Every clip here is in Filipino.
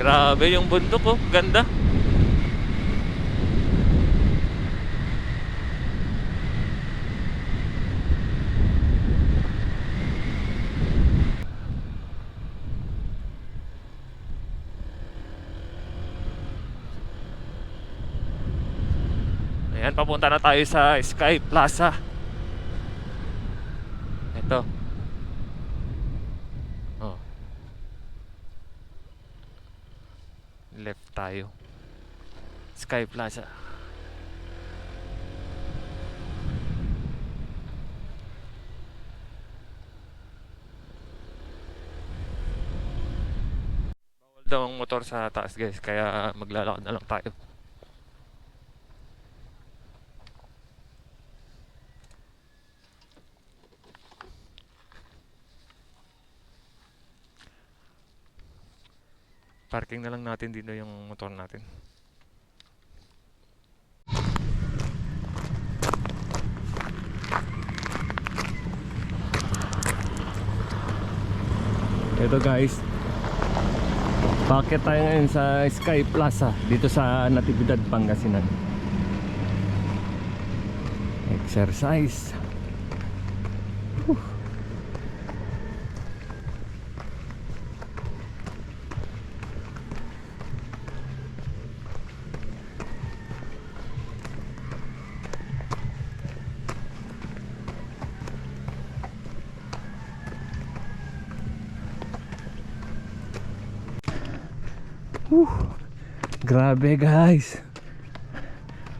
Grabe yung bundok oh. Ganda. Ayan, papunta na tayo sa Sky Plaza. Ito. Oh. Left tayo. Sky Plaza. Bawal daw ang motor sa taas guys, kaya maglalakad na lang tayo. Parking na lang natin dito yung motor natin. Ito guys. Bakit tayo ngayon sa Sky Plaza dito sa Natividad, Pangasinan. Exercise. Whew. Whew. Grabe guys.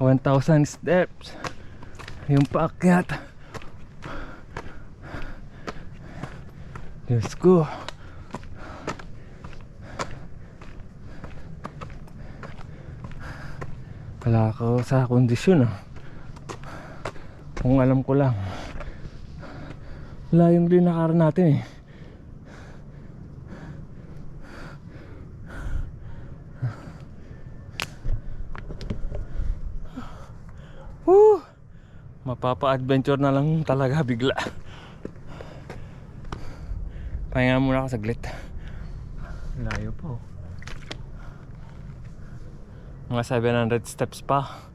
1,000 steps. Yung paakyat. Diyos ko Wala ako sa kondisyon ah. Kung alam ko lang Wala yung linakar natin eh Mapapa-adventure na lang talaga bigla. Pahinga muna ako saglit. Layo po. Mga 700 steps pa.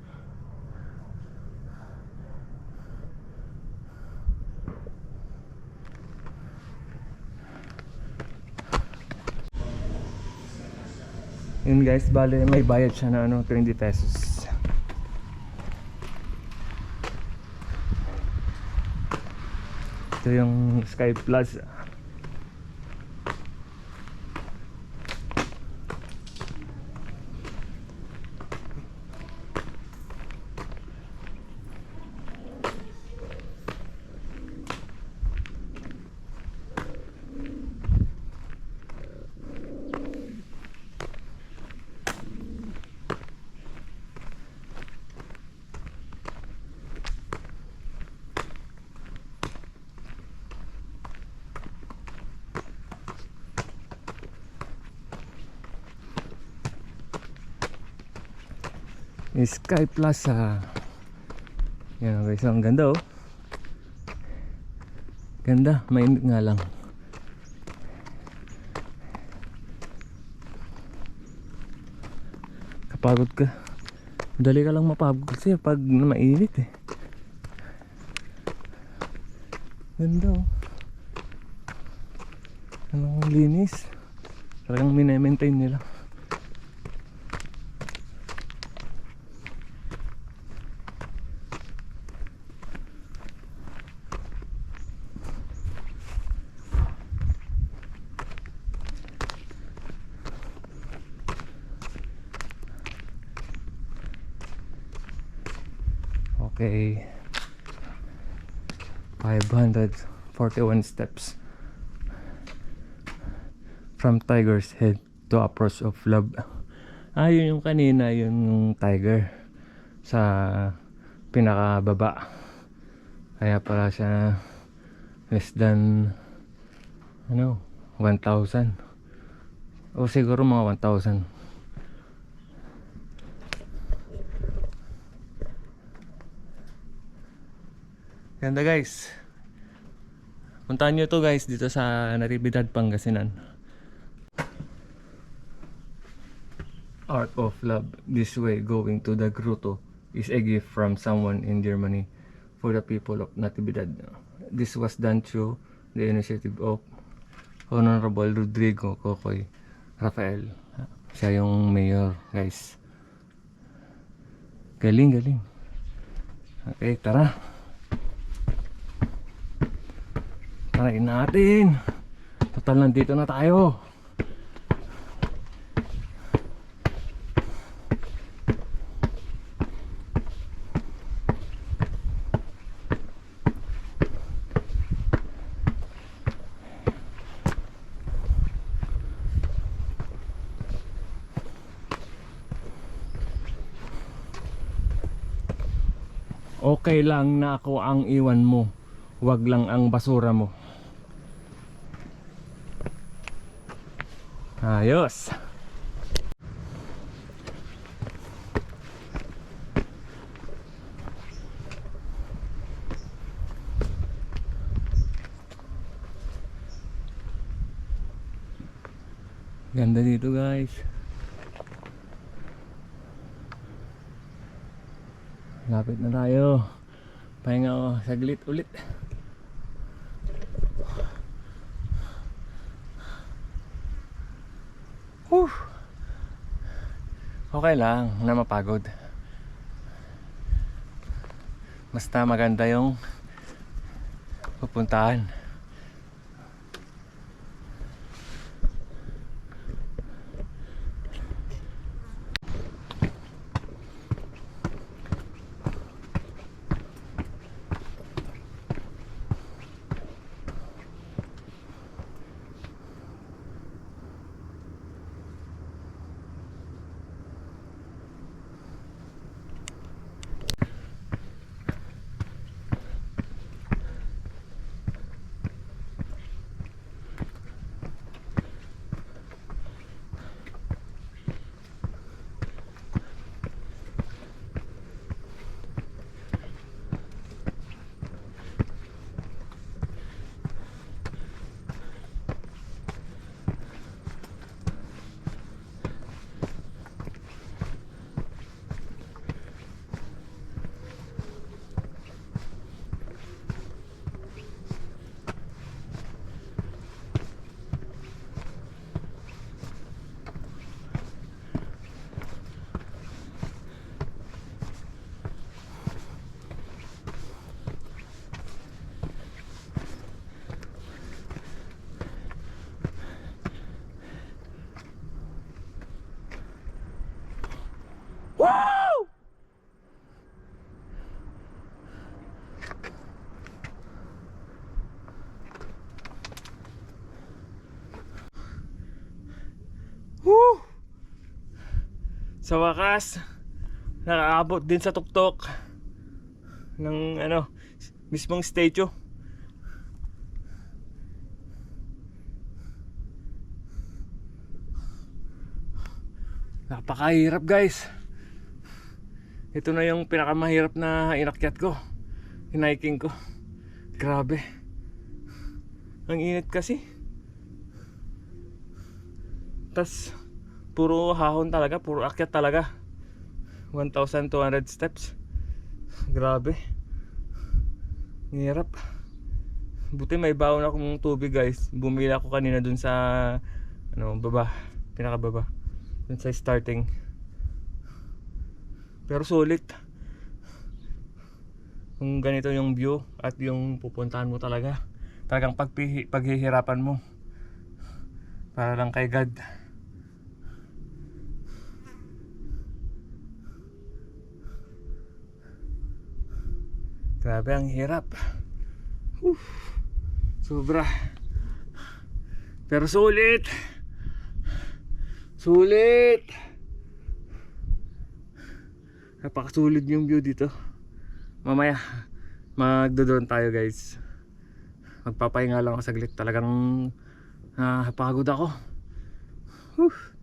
Yun guys, bale may bayad siya na ano, 20 pesos. Ito yung Sky Plaza. Sky Plaza. Yan guys, ang ganda oh. Ganda, mainit nga lang. Kapagod ka. Dali ka lang mapagod kasi pag mainit eh. Ganda oh. Anong linis. Talagang minemaintain nila. Okay. 541 steps from Tiger's Head to Approach of Love. Ah, yun yung kanina, yun yung tiger sa pinakababa. Kaya pala siya less than ano, 1,000. O siguro mga 1,000. Ganda guys. Puntahan nyo to guys dito sa Natividad, Pangasinan. art of love this way going to the grotto is a gift from someone in Germany for the people of Natividad. This was done through the initiative of Honorable Rodrigo Cocoy Rafael. Siya yung mayor, guys. Galing, galing. Okay, tara. Tarain natin. Total nandito na tayo. Okay lang na ako ang iwan mo. Huwag lang ang basura mo. Ayos. Ganda dito guys. Lapit na tayo. Pahinga ako saglit ulit. Whew. Okay lang na mapagod. Basta maganda yung pupuntahan. Sa wakas, nakaabot din sa tuktok ng ano, mismong statue. Napakahirap guys. Ito na yung pinakamahirap na inakyat ko. Hiniking ko. Grabe. Ang init kasi. Tas puro hahon talaga, puro akyat talaga. 1,200 steps. Grabe. Hirap. Buti may baon akong tubig guys. Bumili ako kanina dun sa ano, baba, pinakababa. Dun sa starting. Pero sulit. Kung ganito yung view at yung pupuntahan mo talaga. Talagang pagpihi, paghihirapan mo. Para lang kay God. Grabe ang hirap. Whew. Sobra. Pero sulit. Sulit. Napakasulit yung view dito. Mamaya, magdo-drone tayo guys. Magpapahinga lang ako saglit. Talagang ah, pagod ako. Whew.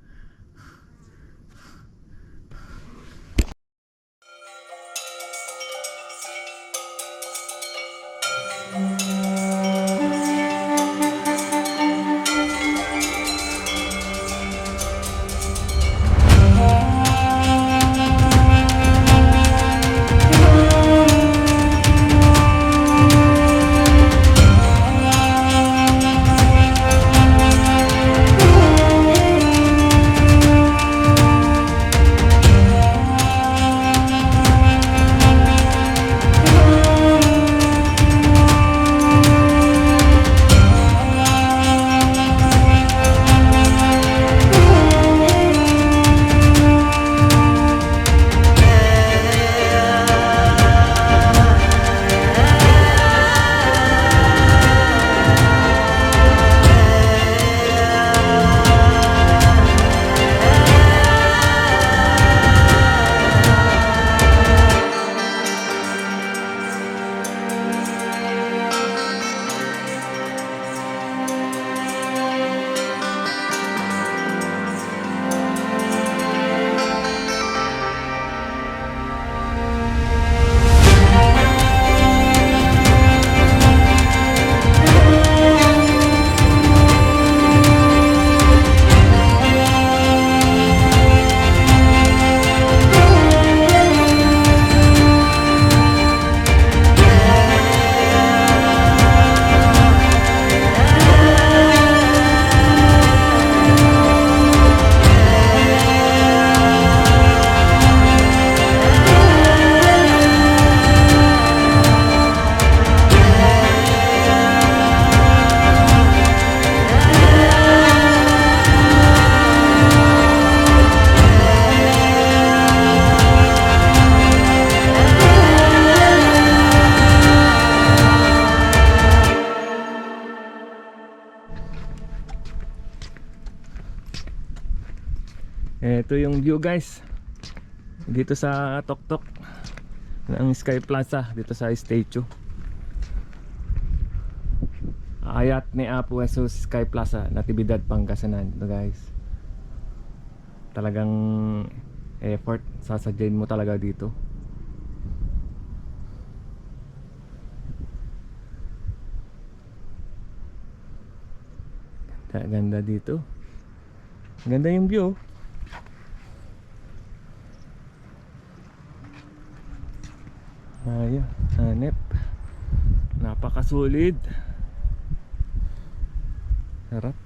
Ito yung view guys. Dito sa Toktok ng Sky Plaza dito sa statue. Ayat ni Apo Jesus Sky Plaza, Natividad, Pangasinan. Ito guys. Talagang effort sasadyain mo talaga dito. Ganda, dito. Ganda yung view. Ayun, hanep. Napakasulit. Sarap.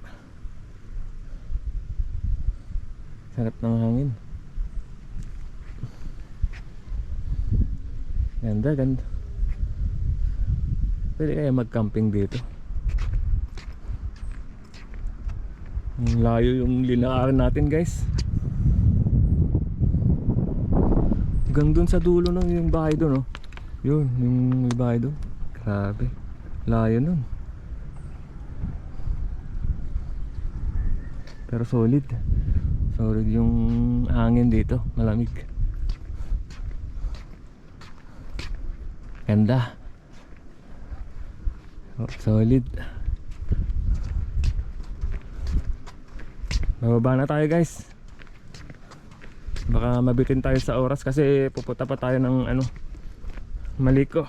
Sarap ng hangin. Ganda, ganda. Pwede kaya mag-camping dito. Ang layo yung linaaran natin guys. Hanggang dun sa dulo ng yung bahay dun oh. Yun, yung bahay dun. Grabe. Layo nun. Pero solid. Solid yung hangin dito. Malamig. Ganda. Oh, solid. Bababa na tayo guys. Baka mabitin tayo sa oras kasi pupunta pa tayo ng ano Maliko.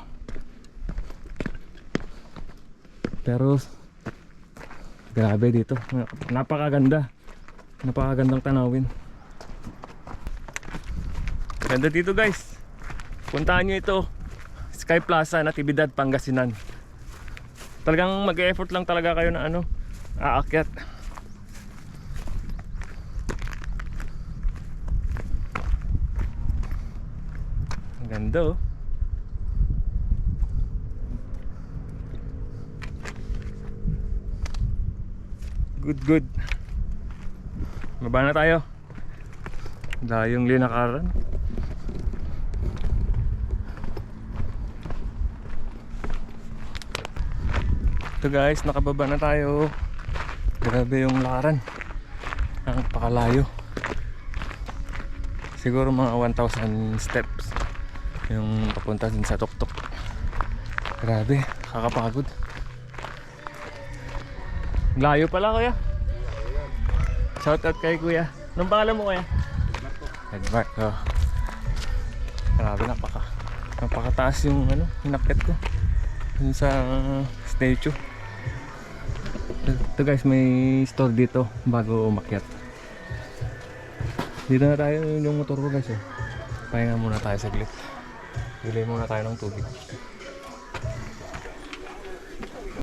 Pero grabe dito. Napakaganda. Napakagandang tanawin. Ganda dito guys. Puntahan nyo ito. Sky Plaza, Natividad, Pangasinan. Talagang mag-effort lang talaga kayo na ano, aakyat. Ganda oh. Good, good. Baba na tayo. Dayong linakaran. Ito guys, nakababa na tayo. Grabe yung lakaran. Ang pakalayo. Siguro mga 1,000 steps yung papunta din sa tuktok. Grabe, kakapagod. Layo pala kuya. Shout out kay kuya. Anong pangalan mo kuya? Edmark. Oh. Grabe napaka napakataas yung ano, hinakit ko. Yun sa statue. Ito guys, may store dito bago umakyat. Dito na tayo yung motor ko guys. Oh. Pahinga muna tayo saglit. Bili muna tayo ng tubig.